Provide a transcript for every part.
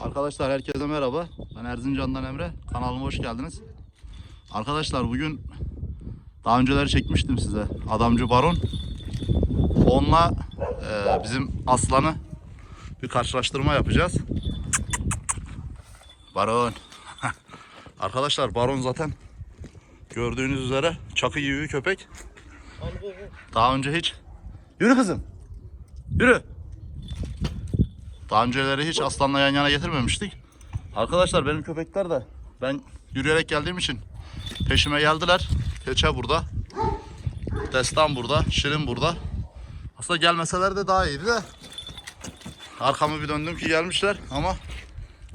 Arkadaşlar herkese merhaba. Ben Erzincan'dan Emre. Kanalıma hoş geldiniz. Arkadaşlar bugün daha önceleri çekmiştim size. Adamcı Baron. Onunla e, bizim Aslan'ı bir karşılaştırma yapacağız. Baron. Arkadaşlar Baron zaten gördüğünüz üzere çakı gibi bir köpek. Daha önce hiç... Yürü kızım. Yürü. Daha önceleri hiç aslanla yan yana getirmemiştik. Arkadaşlar benim köpekler de ben yürüyerek geldiğim için peşime geldiler. Keçe burada. Destan burada. Şirin burada. Aslında gelmeseler de daha iyiydi de. Arkamı bir döndüm ki gelmişler ama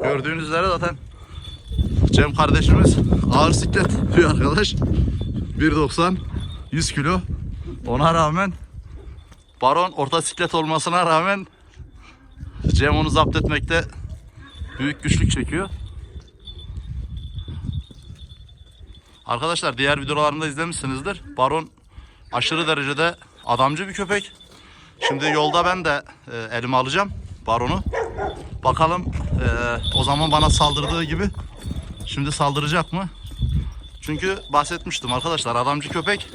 gördüğünüz üzere zaten Cem kardeşimiz ağır siklet bir arkadaş. 1.90 100 kilo. Ona rağmen Baron orta siklet olmasına rağmen Cem onu zapt etmekte büyük güçlük çekiyor. Arkadaşlar diğer videolarımda izlemişsinizdir. Baron aşırı derecede adamcı bir köpek. Şimdi yolda ben de e, elime alacağım Baron'u. Bakalım e, o zaman bana saldırdığı gibi şimdi saldıracak mı? Çünkü bahsetmiştim arkadaşlar adamcı köpek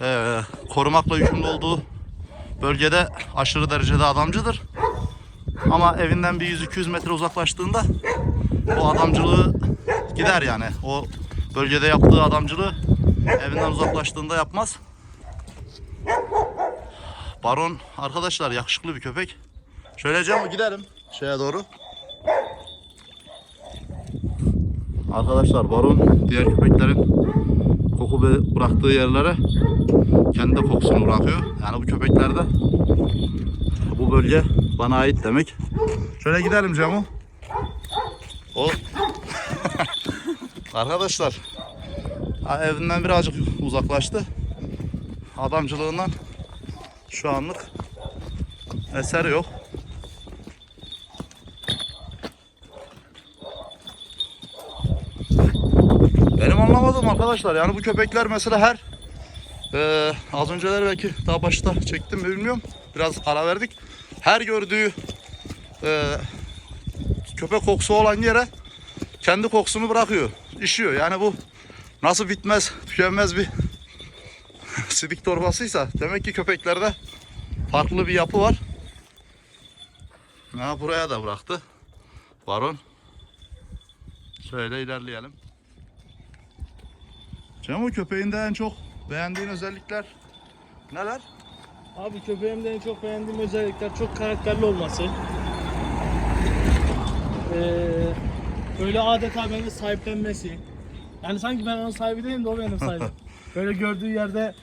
e, korumakla yükümlü olduğu bölgede aşırı derecede adamcıdır. Ama evinden bir 100-200 metre uzaklaştığında o adamcılığı gider yani. O bölgede yaptığı adamcılığı evinden uzaklaştığında yapmaz. Baron arkadaşlar yakışıklı bir köpek. Şöyle Cem gidelim şeye doğru. Arkadaşlar Baron diğer köpeklerin koku bıraktığı yerlere kendi kokusunu bırakıyor. Yani bu köpeklerde bu bölge bana ait demek. Şöyle gidelim Cemo. O Arkadaşlar evinden birazcık uzaklaştı. Adamcılığından şu anlık eser yok. Benim anlamadığım arkadaşlar yani bu köpekler mesela her ee, az önceleri belki daha başta çektim mi bilmiyorum. Biraz ara verdik. Her gördüğü e, köpek kokusu olan yere kendi kokusunu bırakıyor. İşiyor. Yani bu nasıl bitmez, tükenmez bir sidik torbasıysa demek ki köpeklerde farklı bir yapı var. Ha, buraya da bıraktı. Baron. Şöyle ilerleyelim. Cemo köpeğinde en çok beğendiğin özellikler neler? Abi köpeğimde en çok beğendiğim özellikler çok karakterli olması. Ee, böyle adeta beni sahiplenmesi. Yani sanki ben onun sahibi değilim de o benim sahibim. böyle gördüğü yerde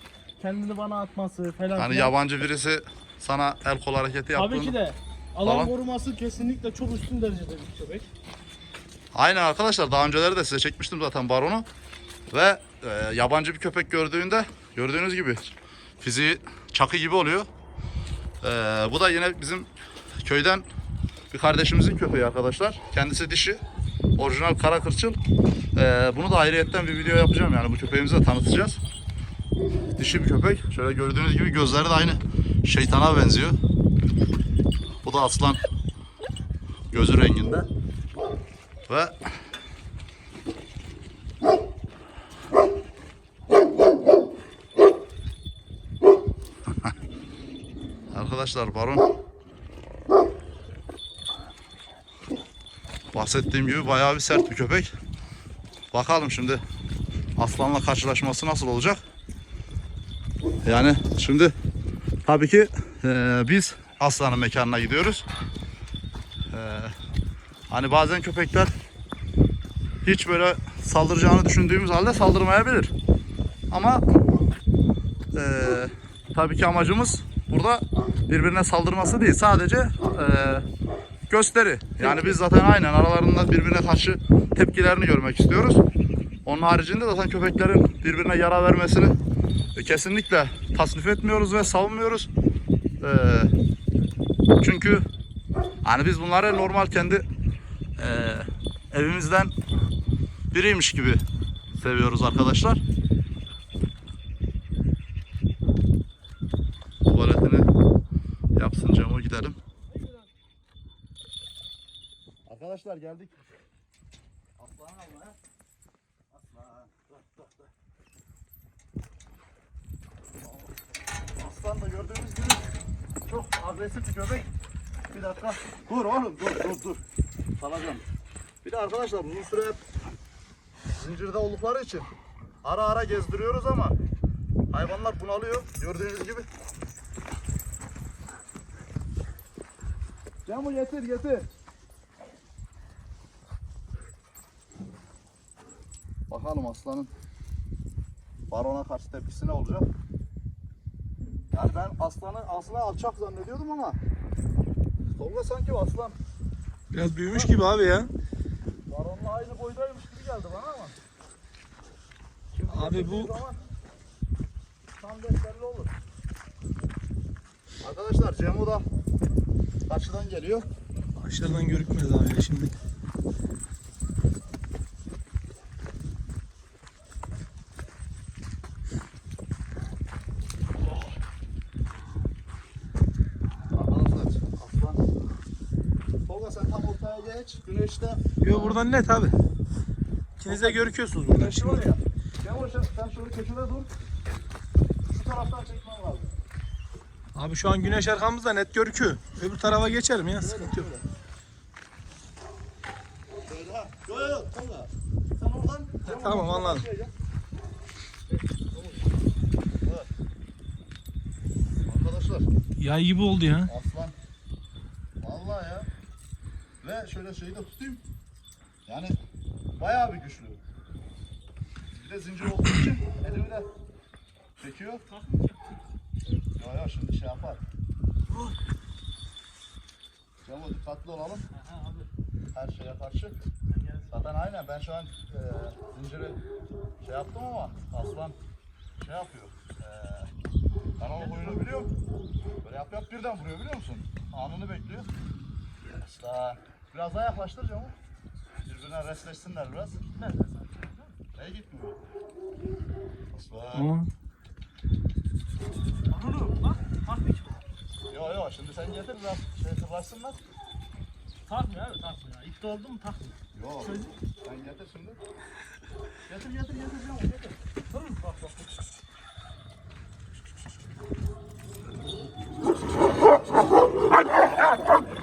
kendini bana atması falan. Hani filan. yabancı birisi sana el kol hareketi yaptığında. Tabii ki de. Alan Falan. koruması kesinlikle çok üstün derecede bir köpek. Aynen arkadaşlar daha önceleri de size çekmiştim zaten baronu. Ve e, yabancı bir köpek gördüğünde gördüğünüz gibi fiziği çakı gibi oluyor. E, bu da yine bizim köyden bir kardeşimizin köpeği arkadaşlar. Kendisi dişi. Orijinal kara kırçıl. E, bunu da ayrıyetten bir video yapacağım yani bu köpeğimizi de tanıtacağız. Dişi bir köpek. Şöyle gördüğünüz gibi gözleri de aynı şeytana benziyor. Bu da aslan gözü renginde. Ve Arkadaşlar baron bahsettiğim gibi bayağı bir sert bir köpek. Bakalım şimdi aslanla karşılaşması nasıl olacak? Yani şimdi tabii ki eee, biz aslanın mekanına gidiyoruz. Eee Hani bazen köpekler hiç böyle saldıracağını düşündüğümüz halde saldırmayabilir. Ama eee, tabii ki amacımız burada birbirine saldırması değil. Sadece eee, gösteri. Yani biz zaten aynen aralarında birbirine karşı tepkilerini görmek istiyoruz. Onun haricinde zaten köpeklerin birbirine yara vermesini e, kesinlikle tasnif etmiyoruz ve savunmuyoruz. Eee, çünkü hani biz bunları normal kendi ee, evimizden biriymiş gibi seviyoruz arkadaşlar. Tuvaletini yapsın camı gidelim. Arkadaşlar geldik. Aslan almaya. Aslan. Dur, dur, dur. Aslan da gördüğünüz gibi çok agresif bir köpek. Bir dakika. Dur oğlum dur dur dur. Salacağım. Bir de arkadaşlar uzun süre hep zincirde oldukları için ara ara gezdiriyoruz ama hayvanlar bunalıyor. Gördüğünüz gibi. Camı getir getir. Bakalım aslanın barona karşı tepkisi ne olacak? Yani ben aslanı aslında alçak zannediyordum ama Tolga sanki aslan Biraz büyümüş gibi abi ya. baronla aynı boydaymış gibi geldi bana ama. Şimdi Abi bu- zaman tam net belli olur. Arkadaşlar Cemo da karşıdan geliyor. Aşağıdan görükmez abi ya şimdi. Arkadaşlar aslan. Tolga sen tam ortaya geç. Güneşte. Yo buradan net abi. İkiniz de görüküyorsunuz buradan Güneşi var ya. Cemo sen, sen şöyle köşede dur. Şu taraftan çekmen lazım. Abi şu an güneş arkamızda net görüküyor. Öbür tarafa geçerim ya sıkıntı yok. Yo yo yo. Sen oradan. Tamam, oradan anladım. karşıya gel. Evet. Arkadaşlar Yay gibi oldu ya. aslan. Ve şöyle şeyi de tutayım. Yani bayağı bir güçlü. Bir de zincir olduğu için elimi de çekiyor. Ya ya şimdi şey yapar. Cemo dikkatli olalım her şeye karşı. Zaten aynen ben şu an e, zinciri şey yaptım ama aslan şey yapıyor. E, ben onun huyunu biliyorum. Böyle yap yap birden vuruyor biliyor musun? Anını bekliyor. Aslan. Biraz daha yaklaştır Cemo. Birbirine resleşsinler biraz. Ne gitmiyor? Aslan. Ama Yo yo şimdi sen getir biraz şey kıvırsınlar. takmıyor abi takmıyor. İpte oldu mu takmıyor. Yo. Sen getir şimdi. Getir getir getir Cemo getir. Dur bak bak. Olma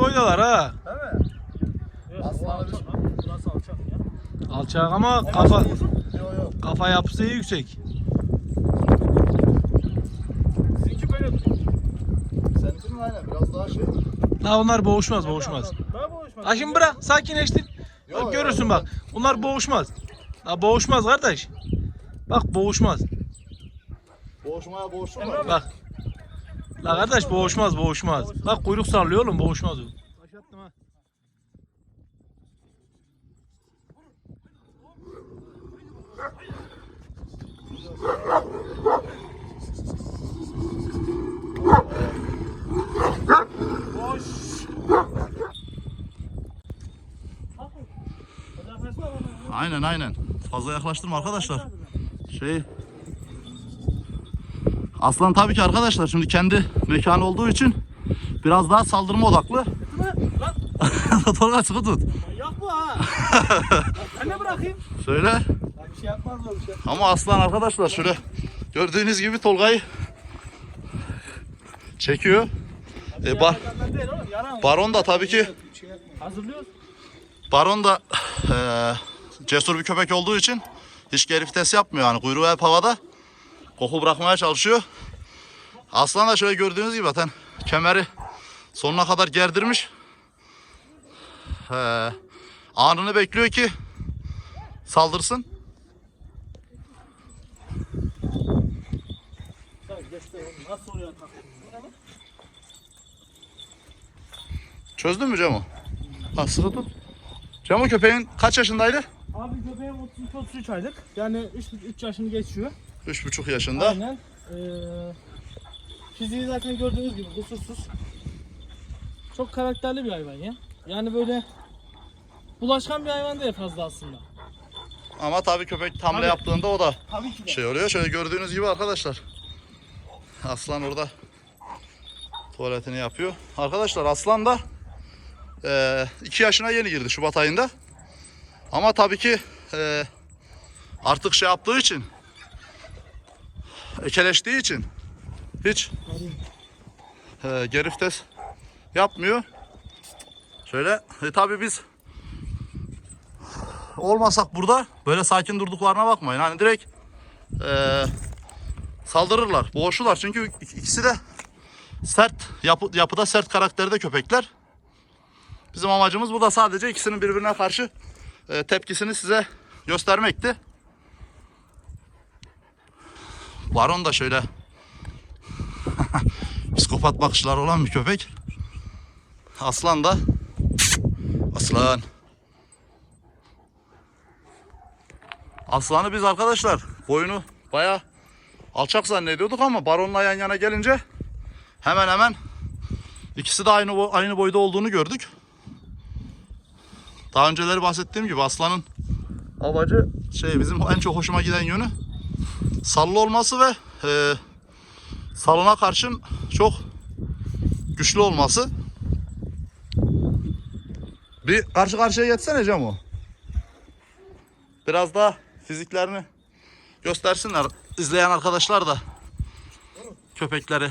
boydalar ha. Değil mi? Aslanı bir... Burası alçak ya. Alçak ama kafa Yok yok. kafa yapısı yüksek. Sizinki böyle duruyor. Seninkinin aynen biraz daha şey. Daha onlar boğuşmaz boğuşmaz. Daha boğuşmaz. Ha şimdi bırak sakinleştir. Yo, Bak görürsün yo. bak. Bunlar boğuşmaz. Ha boğuşmaz kardeş. Bak boğuşmaz. Boğuşmaya boğuşur. Bak. La kardeş boğuşmaz boğuşmaz. Bak kuyruk sallıyor oğlum boğuşmaz o. Başlattım ha. Boş. Aynen aynen. Fazla yaklaştırma arkadaşlar. Şey Aslan tabii ki arkadaşlar şimdi kendi mekanı olduğu için biraz daha saldırma odaklı. Tolga sıkı tut. Yak bu ha. ben de bırakayım. Söyle. Bir şey yapmaz o bir şey. Ama aslan arkadaşlar şöyle gördüğünüz gibi Tolga'yı çekiyor. E, bar. Baron da tabii ki Hazırlıyoruz. Baron da eee, cesur bir köpek olduğu için hiç geri vites yapmıyor yani kuyruğu hep havada. Koku bırakmaya çalışıyor. Aslan da şöyle gördüğünüz gibi zaten kemeri sonuna kadar gerdirmiş. Eee, anını bekliyor ki saldırsın. Çözdün mü Cemo? Ha sıkı tut. Cemo köpeğin kaç yaşındaydı? Abi köpeğim 32-33 aylık. Yani 3, 3 yaşını geçiyor. Üç buçuk yaşında. Aynen. Ee, fiziği zaten gördüğünüz gibi kusursuz. Çok karakterli bir hayvan ya. Yani böyle bulaşkan bir hayvan değil fazla aslında. Ama tabii köpek hamle Tabii. yaptığında o da Tabii ki de. şey oluyor. Şöyle gördüğünüz gibi arkadaşlar. Aslan orada tuvaletini yapıyor. Arkadaşlar Aslan da 2 yaşına yeni girdi Şubat ayında. Ama tabii ki eee, artık şey yaptığı için ekeleştiği için hiç eee geri vites yapmıyor. Şöyle e, tabii biz olmasak burada böyle sakin durduklarına bakmayın. Hani direkt eee, saldırırlar, boğuşurlar. Çünkü ik- ikisi de sert, yapı, yapıda sert karakterde köpekler. Bizim amacımız bu da sadece ikisinin birbirine karşı eee, tepkisini size göstermekti. Baron da şöyle psikopat bakışlar olan bir köpek. Aslan da Aslan. Aslanı biz arkadaşlar boyunu baya alçak zannediyorduk ama Baron'la yan yana gelince hemen hemen ikisi de aynı aynı boyda olduğunu gördük. Daha önceleri bahsettiğim gibi aslanın amacı şey bizim en çok hoşuma giden yönü sallı olması ve e, salına karşın çok güçlü olması. Bir karşı karşıya geçsene Cemo. Biraz daha fiziklerini göstersinler. İzleyen arkadaşlar da köpekleri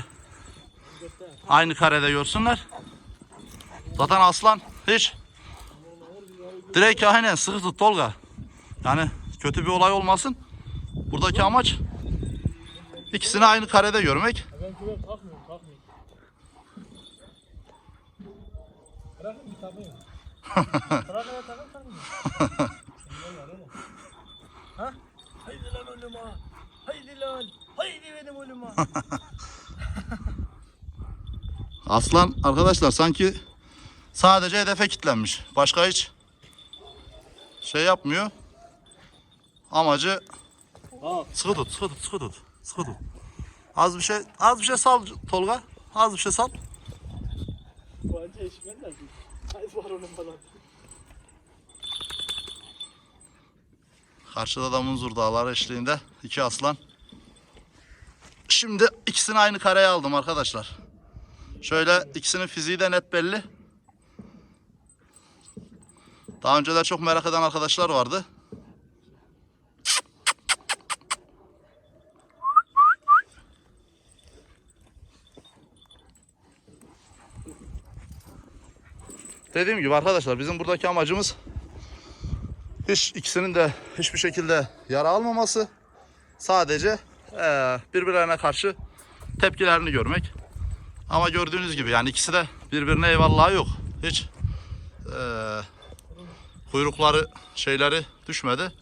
aynı karede görsünler. Zaten aslan hiç direkt aynen sıkı tut Tolga. Yani kötü bir olay olmasın. Buradaki amaç ikisini aynı karede görmek. Haydi lan oğlum ha. Haydi lan. Haydi benim oğlum ha. Aslan arkadaşlar sanki sadece hedefe kilitlenmiş. Başka hiç şey yapmıyor. Amacı Al. sıkı tut, sıkı tut, sıkı tut, sıkı tut. Az bir şey, az bir şey sal Tolga. Az bir şey sal. Bu anca eşitmez lazım. Haydi var onun falan. Karşıda da Munzur Dağları eşliğinde iki aslan. Şimdi ikisini aynı kareye aldım arkadaşlar. Şöyle ikisinin fiziği de net belli. Daha önceler çok merak eden arkadaşlar vardı. Dediğim gibi arkadaşlar bizim buradaki amacımız hiç ikisinin de hiçbir şekilde yara almaması. Sadece eee, birbirlerine karşı tepkilerini görmek. Ama gördüğünüz gibi yani ikisi de birbirine eyvallahı yok. Hiç eee, kuyrukları şeyleri düşmedi.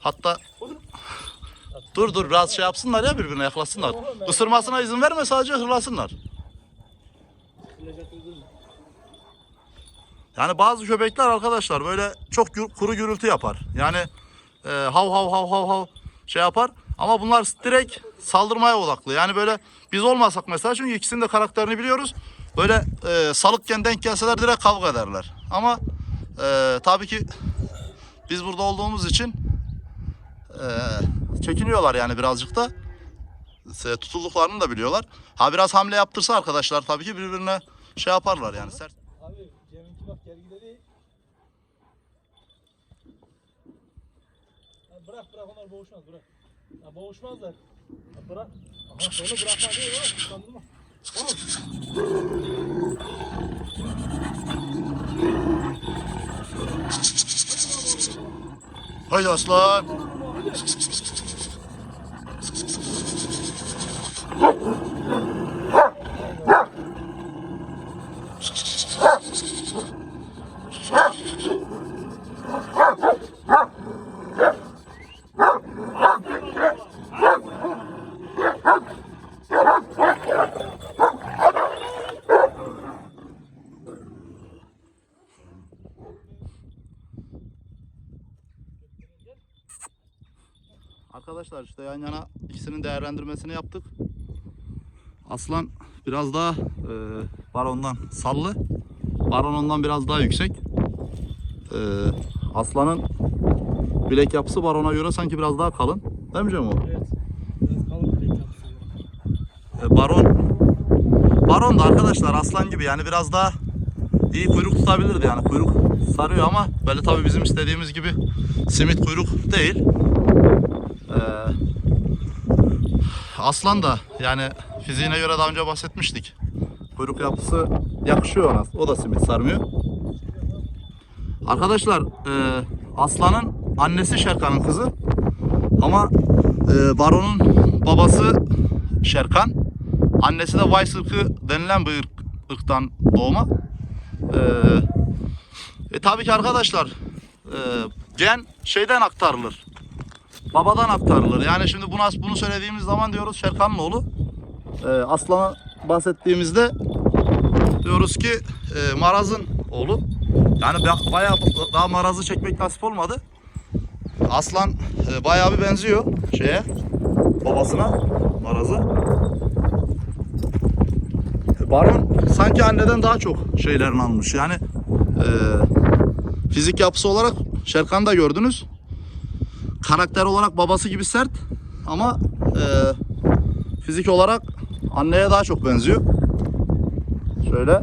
Hatta dur dur biraz şey yapsınlar ya birbirine yaklaşsınlar. Isırmasına izin verme sadece hırlasınlar. Yani bazı köpekler arkadaşlar böyle çok kuru gürültü yapar. Yani e, hav hav hav hav hav şey yapar. Ama bunlar direkt saldırmaya odaklı. Yani böyle biz olmasak mesela çünkü ikisinin de karakterini biliyoruz. Böyle e, salıkken denk gelseler direkt kavga ederler. Ama e, tabii ki biz burada olduğumuz için e, çekiniyorlar yani birazcık da. E, tutulduklarını da biliyorlar. Ha biraz hamle yaptırsa arkadaşlar tabii ki birbirine şey yaparlar yani sert. Gergide değil. Ya bırak bırak onlar boğuşmaz bırak. Ya boğuşmazlar. Ya bırak. Ama sonu bırakma değil oğlum. Kandırma. Oğlum. Haydi aslan. Arkadaşlar işte yan yana ikisinin değerlendirmesini yaptık. Aslan biraz daha e, barondan sallı. Baron ondan biraz daha yüksek. E, aslanın bilek yapısı barona göre sanki biraz daha kalın. Değil mi Cemo? Evet. Biraz kalın bir renk yapısı. E, baron Baron da arkadaşlar aslan gibi yani biraz daha iyi kuyruk tutabilirdi yani kuyruk sarıyor ama böyle tabii bizim istediğimiz gibi simit kuyruk değil. Ee, aslan da yani fiziğine göre daha önce bahsetmiştik. Kuyruk yapısı yakışıyor ona. O da simit sarmıyor. Arkadaşlar e, aslanın annesi Şerkan'ın kızı ama e, Baron'un babası Şerkan. Annesi de Weiss ırkı denilen bir ırk, ırktan doğma. Ee, e, tabii ki arkadaşlar e, gen şeyden aktarılır. Babadan aktarılır. Yani şimdi bunu, bunu söylediğimiz zaman diyoruz Şerkan'ın oğlu. Ee, Aslan'a bahsettiğimizde diyoruz ki e, Maraz'ın oğlu. Yani ba- bayağı daha Maraz'ı çekmek nasip olmadı. Aslan e, bayağı bir benziyor şeye babasına Maraz'a. Baron sanki anneden daha çok şeylerini almış. Yani e, fizik yapısı olarak Şerkan'ı da gördünüz. Karakter olarak babası gibi sert ama e, fizik olarak anneye daha çok benziyor. Şöyle.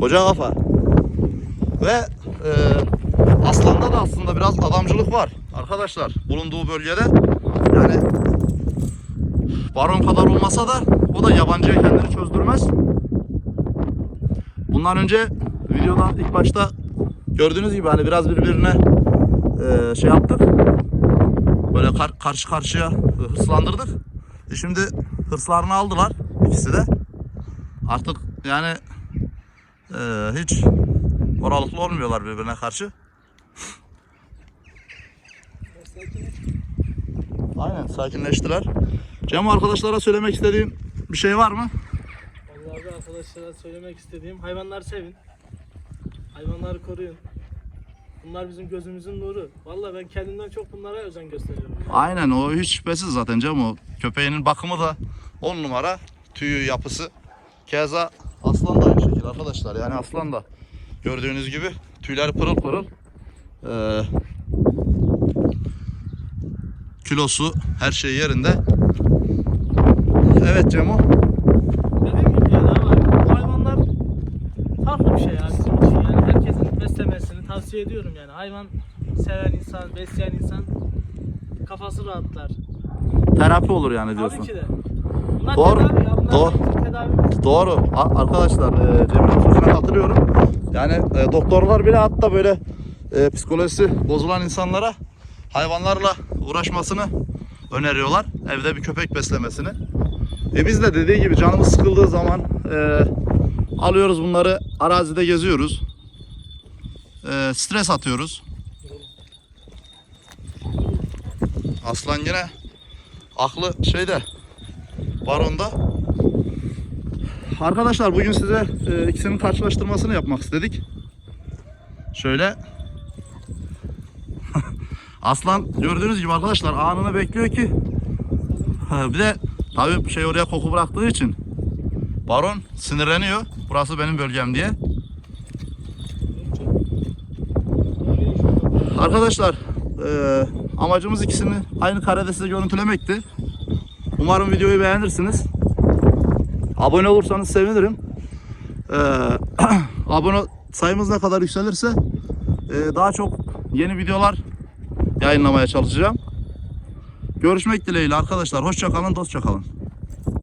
Koca kafa. Ve e, Aslan'da da aslında biraz adamcılık var. Arkadaşlar bulunduğu bölgede yani Baron kadar olmasa da o da yabancıya kendini çözdürmez. Bundan önce videoda ilk başta gördüğünüz gibi hani biraz birbirine e, şey yaptık. Böyle kar- karşı karşıya e, hırslandırdık. E şimdi hırslarını aldılar ikisi de. Artık yani e, hiç oralıklı olmuyorlar birbirine karşı. Aynen sakinleştiler. Cem arkadaşlara söylemek istediğin bir şey var mı? Vallahi arkadaşlara söylemek istediğim hayvanları sevin. Hayvanları koruyun. Bunlar bizim gözümüzün nuru. Vallahi ben kendimden çok bunlara özen gösteriyorum. Aynen o hiç şüphesiz zaten Cem o. Köpeğinin bakımı da 10 numara. Tüyü yapısı. Keza aslan da aynı şekilde arkadaşlar. Yani aslan da gördüğünüz gibi tüyleri pırıl pırıl. Ee, kilosu her şey yerinde. Evet Cemo. Dediğim gibi yani abi, bu hayvanlar farklı bir şey yani tavsiye ediyorum yani hayvan seven insan, besleyen insan kafası rahatlar. Terapi olur yani diyorsun. Tabii ki de. Bunlar Doğru. tedavi ya, bunlar Doğru. tedavimiz. Doğru. A- arkadaşlar e, Cemil'in sözüne katılıyorum. Yani e, doktorlar bile hatta böyle e, psikolojisi bozulan insanlara hayvanlarla uğraşmasını öneriyorlar. Evde bir köpek beslemesini. E biz de dediği gibi canımız sıkıldığı zaman e, alıyoruz bunları arazide geziyoruz. E, stres atıyoruz. Aslan yine aklı şeyde baronda. Arkadaşlar bugün size e, ikisinin karşılaştırmasını yapmak istedik. Şöyle. Aslan gördüğünüz gibi arkadaşlar anını bekliyor ki bir de tabii şey oraya koku bıraktığı için Baron sinirleniyor. Burası benim bölgem diye. Arkadaşlar e, amacımız ikisini aynı karede size görüntülemekti. Umarım videoyu beğenirsiniz. Abone olursanız sevinirim. Ee, abone sayımız ne kadar yükselirse e, daha çok yeni videolar yayınlamaya çalışacağım. Görüşmek dileğiyle arkadaşlar. Hoşça kalın, dostça kalın.